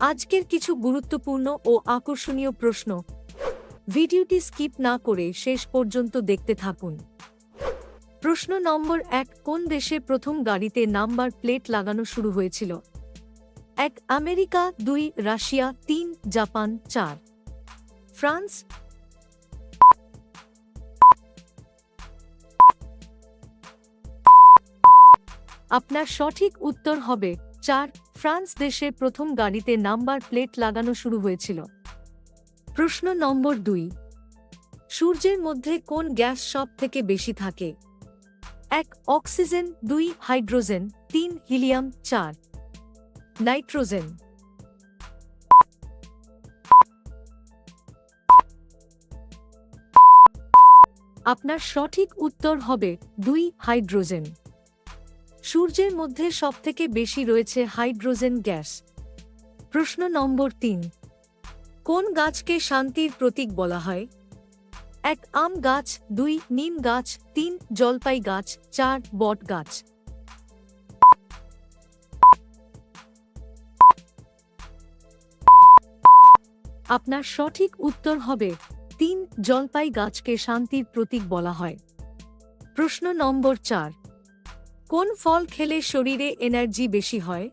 আজকের কিছু গুরুত্বপূর্ণ ও আকর্ষণীয় প্রশ্ন। ভিডিওটি স্কিপ না করে শেষ পর্যন্ত দেখতে থাকুন। প্রশ্ন নম্বর এক, কোন দেশে প্রথম গাড়িতে নাম্বার প্লেট লাগানো শুরু হয়েছিল? এক, আমেরিকা, দুই, রাশিয়া, তিন, জাপান, চার। ফ্রান্স? আপনার সঠিক উত্তর হবে চার, ফ্রান্স দেশে প্রথম গাড়িতে নাম্বার প্লেট লাগানো শুরু হয়েছিল। প্রশ্ন নম্বর দুই, সূর্যের মধ্যে কোন গ্যাস সব থেকে বেশি থাকে? এক, অক্সিজেন, দুই, হাইড্রোজেন, তিন, হিলিয়াম, চার, নাইট্রোজেন। আপনার সঠিক উত্তর হবে দুই, হাইড্রোজেন। সূর্যের মধ্যে সবথেকে বেশি রয়েছে হাইড্রোজেন গ্যাস। প্রশ্ন নম্বর তিন। কোন গাছকে শান্তির প্রতীক বলা হয়? এক, আম গাছ, দুই, নিম গাছ, তিন, জলপাই গাছ, চার, বট গাছ। আপনার সঠিক উত্তর হবে, তিন, জলপাই গাছকে শান্তির প্রতীক বলা হয়। প্রশ্ন নম্বর চার। কোন ফল খেলে শরীরে এনার্জি বেশি হয়?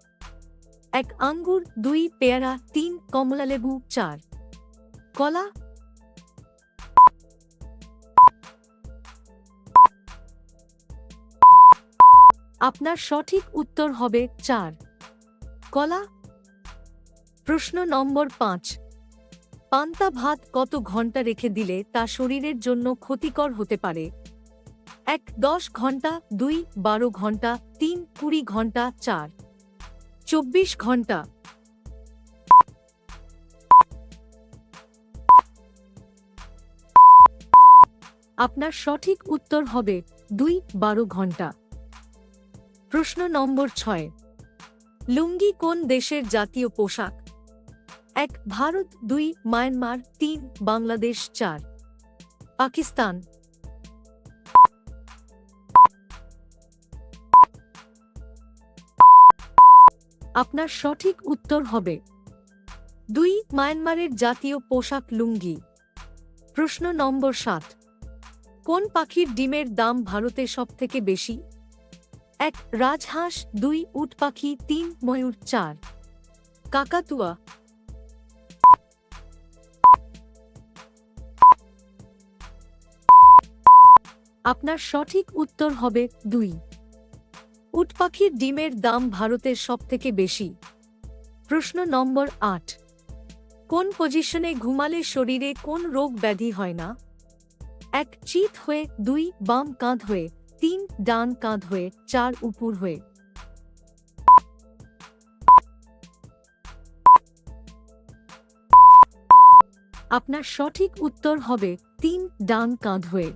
এক আঙ্গুর, দুই পেয়ারা, তিন কমলালেবু চার। কলা? আপনার সঠিক উত্তর হবে চার। কলা? প্রশ্ন নম্বর পাঁচ। পান্তা ভাত কত ঘণ্টা রেখে দিলে তা শরীরের জন্য ক্ষতিকর হতে পারে? এক দশ ঘণ্টা, দুই বারো ঘণ্টা, তিন কুড়ি ঘণ্টা, চার। চব্বিশ ঘণ্টা। আপনার সঠিক উত্তর হবে দুই বারো ঘণ্টা। প্রশ্ন নম্বর ছয়। লুঙ্গি কোন দেশের জাতীয় পোশাক? এক, ভারত, দুই, মায়ানমার, তিন, বাংলাদেশ, চার। পাকিস্তান আপনার সঠিক উত্তর হবে। দুই, মায়ানমারের জাতীয় পোশাক লুঙ্গি। প্রশ্ন নম্বর সাত। কোন পাখির ডিমের দাম ভারতে সবথেকে বেশি? এক, রাজহাঁস, দুই, উট পাখি, তিন, ময়ূর, চার। কাকাতুয়া। আপনার সঠিক উত্তর হবে দুই। উট পাখির ডিমের দাম ভারতের সবথেকে বেশি। প্রশ্ন নম্বর আট। কোন পজিশনে ঘুমালে শরীরে কোন রোগ ব্যাধি হয় না? এক, চিত হয়ে, দুই, বাম কাঁধ হয়ে, তিন, ডান কাঁধ হয়ে, চার, উপর হয়ে। আপনার সঠিক উত্তর হবে তিন, ডান কাঁধ হয়ে।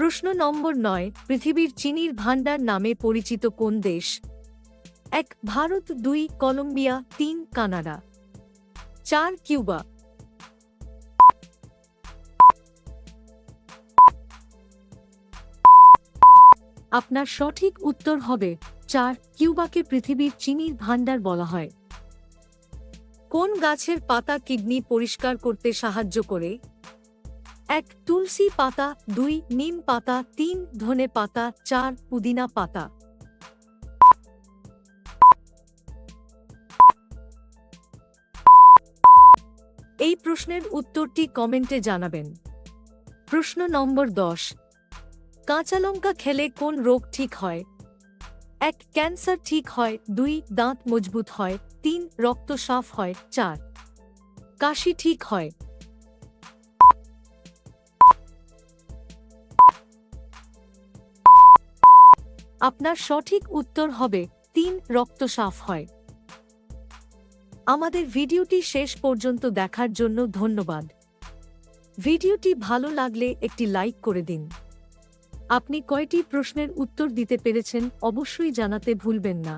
প্রশ্ন নম্বর নয়, পৃথিবীর চিনির ভাণ্ডার নামে পরিচিত কোন দেশ? এক, ভারত, দুই, কলম্বিয়া, তিন, কানাডা। চার, কিউবা। আপনার সঠিক উত্তর হবে, চার, কিউবাকে পৃথিবীর চিনির ভাণ্ডার বলা হয়। কোন গাছের পাতা কিডনি পরিষ্কার করতে সাহায্য করে? এক তুলসী পাতা, দুই নিম পাতা, তিন ধনে পাতা, চার পুদিনা পাতা। এই প্রশ্নের উত্তরটি কমেন্টে জানাবেন। প্রশ্ন নম্বর দশ। কাঁচা লঙ্কা খেলে কোন রোগ ঠিক হয়? এক, ক্যান্সার ঠিক হয়, দুই, দাঁত মজবুত হয়, তিন রক্ত সাফ হয়, চার। কাশি ঠিক হয়। আপনার সঠিক উত্তর হবে, তিন রক্ত সাফ হয়। আমাদের ভিডিওটি শেষ পর্যন্ত দেখার জন্য ধন্যবাদ। ভিডিওটি ভালো লাগলে একটি লাইক করে দিন। আপনি কয়টি প্রশ্নের উত্তর দিতে পেরেছেন অবশ্যই জানাতে ভুলবেন না।